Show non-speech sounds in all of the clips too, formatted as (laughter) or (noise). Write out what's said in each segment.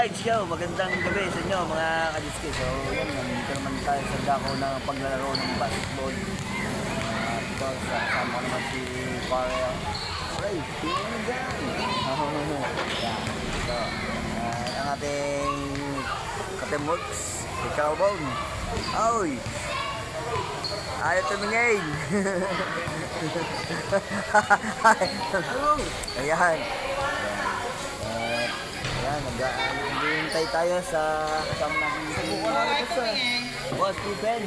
Alright, yo, magandang gabi sa inyo mga kadiski. So, yan, nandito naman tayo sa dako ng paglalaro ng basketball. At ito, kasama ko naman si Pare Ray, Pingan. Oh, yan. So, ang ating katemworks, si Calbone. Oy! Ayaw tumingin! (laughs) Ayan. Ayan, nag-aantay tayo sa kasama natin si Boss Ruben.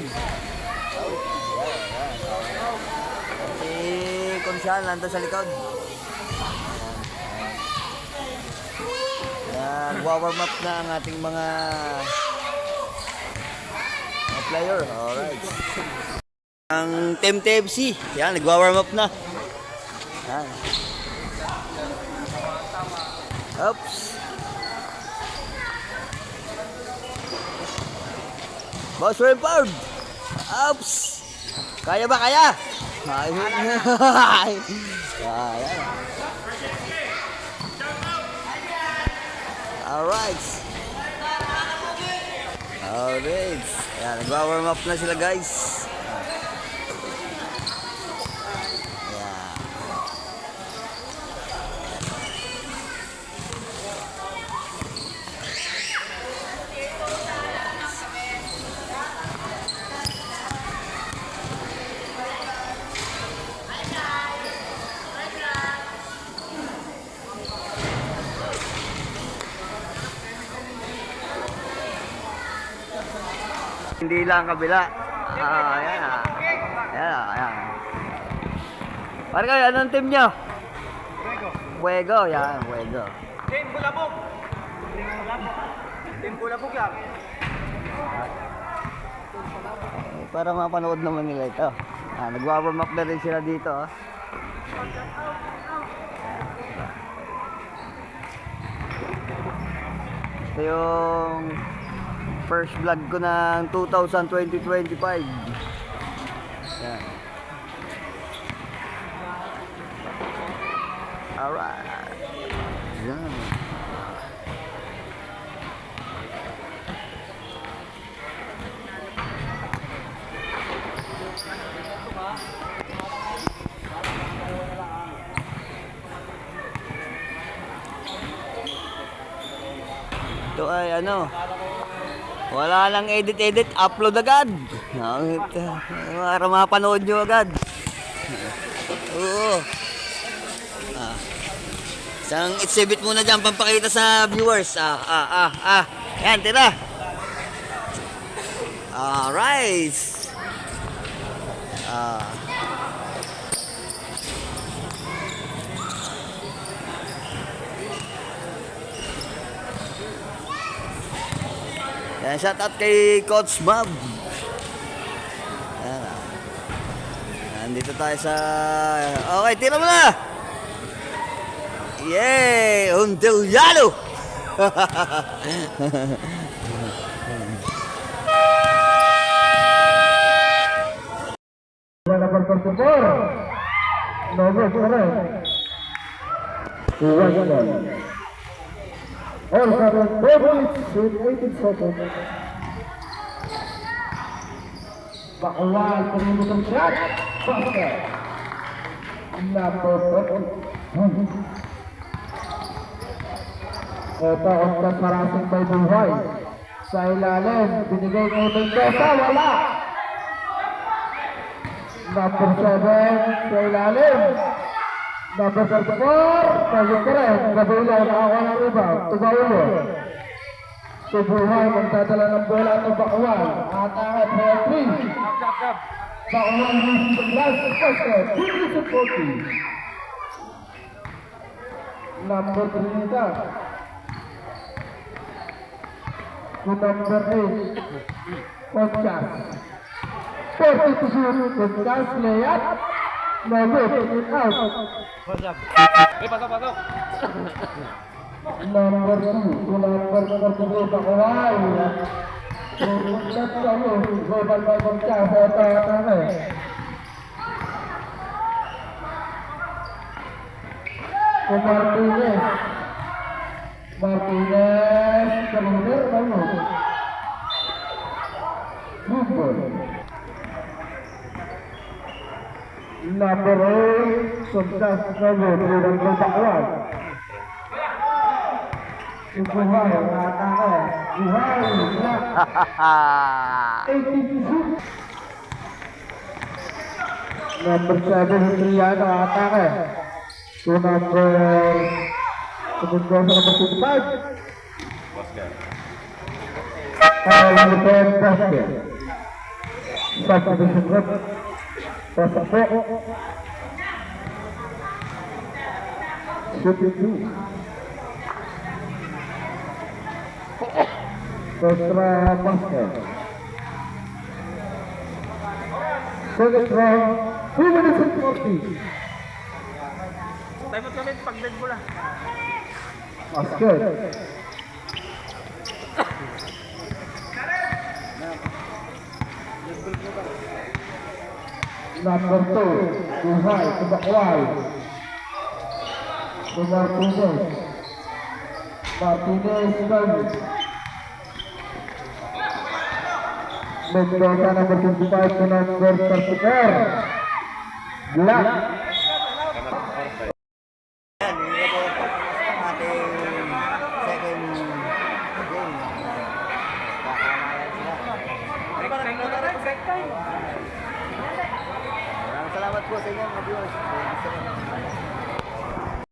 Si Konsyal nandun sa likod. Nagwa-warm up na ang ating mga mga player. Alright. Ang Team TFC. Yan, nagwa-warm up na. Yan. Oops. Boss Rampard. Oops. Kaya ba kaya? Ay. (laughs) Ayan. Alright. Alright. Ayan, nagwa-warm up na sila guys. Hindi lang kabila. Ah, ayan ah. Ayan ah, ayan. Pare kayo, anong team nyo? Fuego. yan, Fuego. Team Bulabog. Team Bulabog. Team Bulabog yan. Para mapanood naman nila ito. Ah, nagwa-warm up na rin sila dito. Oh. Ito yung first vlog ko ng 2020-2025. Yan. Alright. Yan. Ito ay ano, wala nang edit-edit, upload agad. Para mapanood nyo agad. Oo. Ah. Isang exhibit muna dyan, pampakita sa viewers. Ah, ah, ah, ah. Yan, tira. Alright. Ah. Yan, shout out kay Coach Bob. Nandito tayo sa... Okay, tira mo na! Yay! Untilyano! Number 44. Number correct. One All seven favorites with 18 seconds. Bakwal, pumulot ang shot. Basket. Number 40. Ito ang kasarasing may buhay. Sa ilalim, binigay kay Mendoza, wala. Number 7 sa ilalim. Bapak tertukar, bapak keren, bapak ulang awal rupa, tukar ng bola ng Bakwan at angat para 3. Bakwan ng 11 poste, 20 supporti. Number Trinidad. Number 8, Podcast. 47, Podcast Layat. Mời quý vị đến ở. Vâng dầm. Ê, bà dọc, bà dọc. Nomor 2, nomor tersebut awal. Untuk kamu, beban beban cahaya tanah. Martinez, Martinez, kemudian kamu. Bukan. Number 8, Sukses Kagod, Rudang Batakwan. Buhay ang atake. Buhay, block. Hahaha. 86. Number 7, Triano, atake. To number... Sumunod ko sa number 25. Ang Lupin Basket. Pasok po. Shooting two. Extra basket. Second round, 2 minutes and 40. Time out kami pag dead bola. Basket. Number two, Buhay, Tubakwal. To Martinez. Martinez, Gomez. Mendoza, number 25, to number 34. Black.